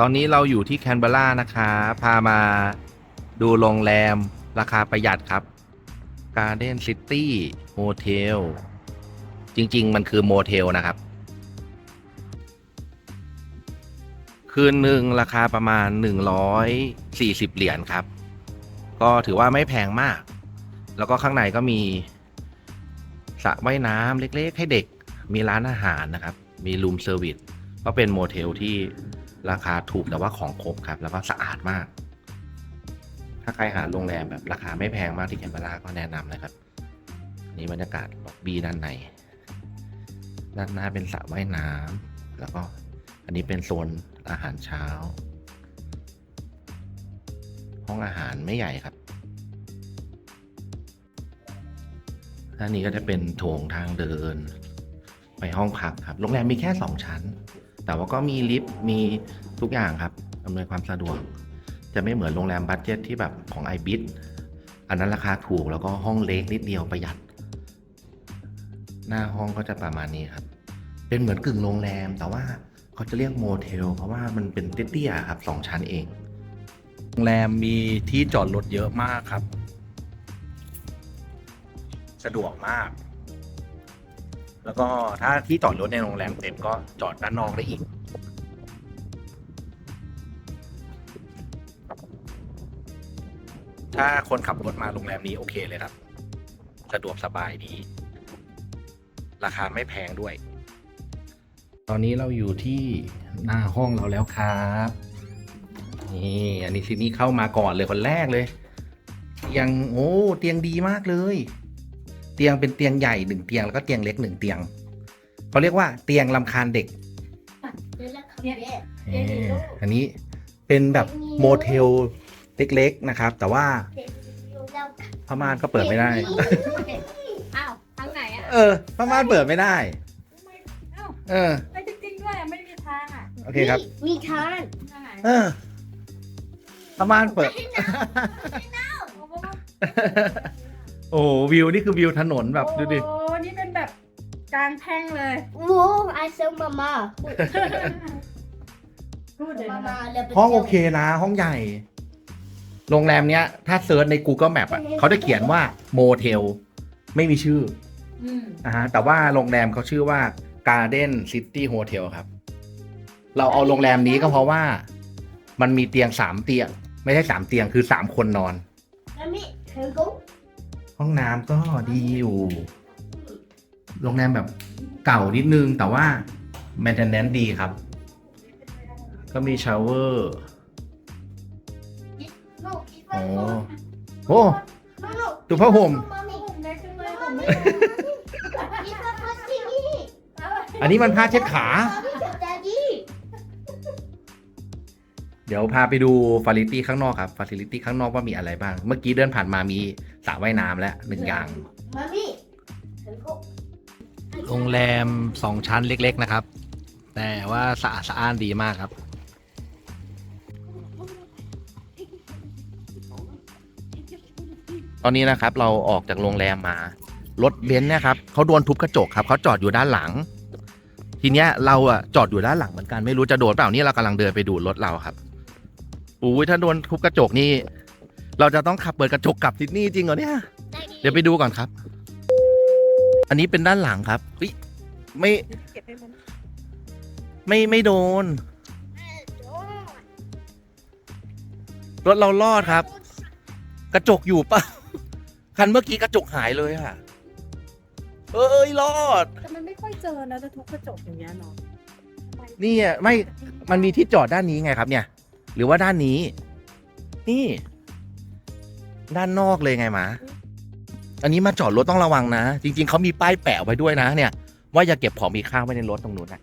ตอนนี้เราอยู่ที่แคนเบอร์รานะคะ พามาดูโรงแรมราคาประหยัดครับ Garden City Hotel จริง ๆ มันคือโมเทลนะครับ คืนหนึ่งราคาประมาณ 140 เหรียญครับ ก็ถือว่าไม่แพงมาก แล้วก็ข้างในก็มีสระว่ายน้ำเล็ก ๆ ให้เด็กมีร้านอาหารนะครับ มีรูมเซอร์วิสก็เป็นโมเทลที่ ราคาถูกแต่ว่าของครบครับ แล้วก็สะอาดมาก ถ้าใครหาโรงแรมแบบราคาไม่แพงมากที่แคนเบอร์ราก็แนะนำนะครับนี่บรรยากาศล็อบบี้ด้านใน ด้านหน้าเป็นสระว่ายน้ำแล้วก็อันนี้เป็นโซนอาหารเช้า ห้องอาหารไม่ใหญ่ครับด้านนี้ก็จะเป็นโถงทางเดิน ไปห้องพักครับ โรงแรมมีแค่สองชั้น แต่ว่าก็มีลิฟต์มีทุกอย่างครับอำนวยความสะดวก จะไม่เหมือนโรงแรมบัตเจ็ตที่แบบของไอบิ t อันนั้นราคาถูกแล้วก็ห้องเล็กนิดเดียวประหยัด หน้าห้องก็จะประมาณนี้ครับ เป็นเหมือนกึ่งโรงแรม แต่ว่าเขาจะเรียกโมเทลเพราะว่ามันเป็นเตี้ยๆครับสองชั้นเอง โรงแรมมีที่จอดรถเยอะมากครับ สะดวกมาก แล้วก็ถ้าที่จอดรถในโรงแรมเต็มก็จอดด้านนอกได้อีก ถ้าคนขับรถมาโรงแรมนี้โอเคเลยครับ สะดวกสบายดี ราคาไม่แพงด้วย ตอนนี้เราอยู่ที่หน้าห้องเราแล้วครับนี่อันนี้ซินี่เข้ามาก่อนเลยคนแรกเลยเตียงโอ้เตียงดีมากเลย เตียงเป็นเตียงใหญ่หนึ่งเตียงแล้วก็เตียงเล็กหนึ่งเตียงเขาเรียกว่าเตียงลำคาญเด็กเอ่ออันนี้เป็นแบบโมเทลเล็กๆนะครับ แต่ว่าพม่านก็เปิดไม่ได้ อ้าวทางไหนอะ เออพม่านเปิดไม่ได้อ้าวเออไม่จริงๆด้วยอะไม่มีทางอะ โอเคครับ มีทานทางไหนเออพม่านเปิด โอ้โหวิวนี่คือวิวถนนแบบดูดิ โอ้นี่เป็นแบบกลางแท่งเลยโว้ไอเซลมามาพูดเลยมานะมาเลยห้องโอเคนะ ห้องใหญ่ โรงแรมเนี้ย ถ้าเซิร์ชใน Google Map อะเขาจะเขียนว่าโมเทลไม่มีชื่ออืมนะฮะแต่ว่าโรงแรมเขาชื่อว่า Garden City Hotel ครับ เราเอาโรงแรมนี้ก็เพราะว่า มันมีเตียงสามเตียง ไม่ใช่สามเตียงคือสามคนนอนแล้วมีเฮลโก ห้องน้ำก็ดีอยู่ โรงแรมแบบเก่านิดนึง แต่ว่า maintenance ดีครับ ก็มีชาวเวอร์โน่คิดโอ้ว่าโอ้โน่โน่ดูผ้าห่มมามีผมเล็กจังเลยผมไม่คิดว่าพัสดีนี่อันนี้มันผ้าเช็ดขามามีกับดา เดี๋ยวพาไปดูฟาซิลิตี้ข้างนอกครับฟาซิลิตี้ข้างนอกว่ามีอะไรบ้าง เมื่อกี้เดินผ่านมามีสระว่ายน้ำแล้วหนึ่งอย่าง มามีเฮลโกโรงแรมสองชั้นเล็ก ๆนะครับ แต่ว่าสะอาดสะอ้านดีมากครับ ตอนนี้นะครับเราออกจากโรงแรมมารถเบนซ์เนี่ยครับเขาโดนทุบกระจกครับเขาจอดอยู่ด้านหลัง ทีเนี้ยเราอะจอดอยู่ด้านหลังเหมือนกันไม่รู้จะโดนเปล่านี่เรากำลังเดินไปดูรถเราครับ อุ้ยถ้าโดนทุบกระจกนี่ เราจะต้องขับเปิดกระจกกลับซิดนีย์จริงเหรอเนี่ย เดี๋ยวไปดูก่อนครับ อันนี้เป็นด้านหลังครับอุ๊ยไม่เก็บให้มันไม่ไม่โดน รถเรารอดครับ กระจกอยู่ปะคันเมื่อกี้กระจกหายเลยอะเอ้ยรอด แต่มันไม่ค่อยเจอนะจะทุบกระจกอย่างเงี้ยเนาะนี่อะไม่ มันมีที่จอดด้านนี้ไงครับเนี่ย หรือว่าด้านนี้ นี่ ด้านนอกเลยไงหมา อันนี้มาจอดรถต้องระวังนะ จริง ๆเขามีป้ายแปะไว้ด้วยนะ เนี่ย ว่าอย่าเก็บของมีค่าไว้ในรถตรงนู้นนะ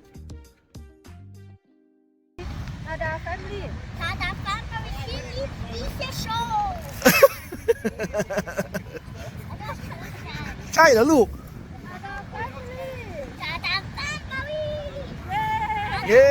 อาดาแฟมิลี่ทาดาฟ้ามามีที่นี่มีเซโชใช่แล้วลูกทาดาฟ้ามามีเย้